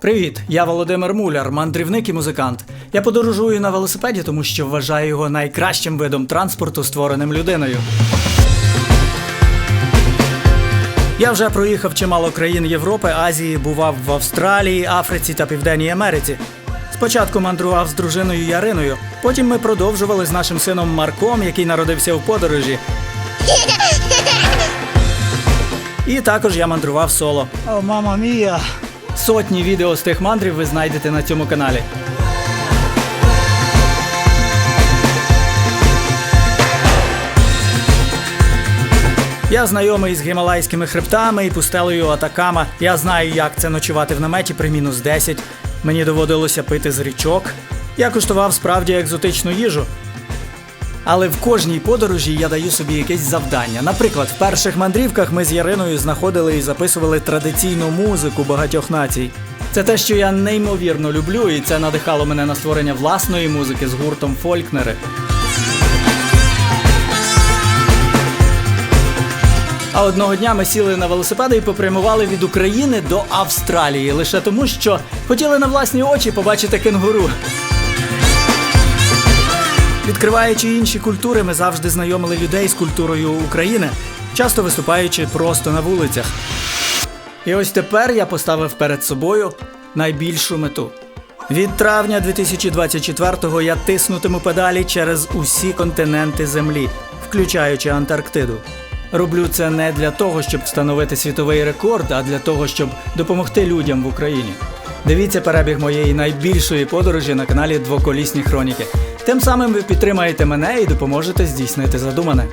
Привіт, я Володимир Муляр, мандрівник і музикант. Я подорожую на велосипеді, тому що вважаю його найкращим видом транспорту, створеним людиною. Я вже проїхав чимало країн Європи, Азії, бував в Австралії, Африці та Південній Америці. Спочатку мандрував з дружиною Яриною, потім ми продовжували з нашим сином Марком, який народився в подорожі. І також я мандрував соло. О, мама мія! Сотні відео з тих мандрів ви знайдете на цьому каналі. Я знайомий з гімалайськими хребтами і пустелею Атакама. Я знаю, як це ночувати в наметі при мінус 10. Мені доводилося пити з річок. Я куштував справді екзотичну їжу. Але в кожній подорожі я даю собі якесь завдання. Наприклад, в перших мандрівках ми з Яриною знаходили і записували традиційну музику багатьох націй. Це те, що я неймовірно люблю, і це надихало мене на створення власної музики з гуртом Фолькнери. А одного дня ми сіли на велосипеди і попрямували від України до Австралії лише тому, що хотіли на власні очі побачити кенгуру. Відкриваючи інші культури, ми завжди знайомили людей з культурою України, часто виступаючи просто на вулицях. І ось тепер я поставив перед собою найбільшу мету. Від травня 2024-го я тиснутиму педалі через усі континенти Землі, включаючи Антарктиду. Роблю це не для того, щоб встановити світовий рекорд, а для того, щоб допомогти людям в Україні. Дивіться перебіг моєї найбільшої подорожі на каналі Двоколісні Хроніки. Тим самим ви підтримаєте мене і допоможете здійснити задумане.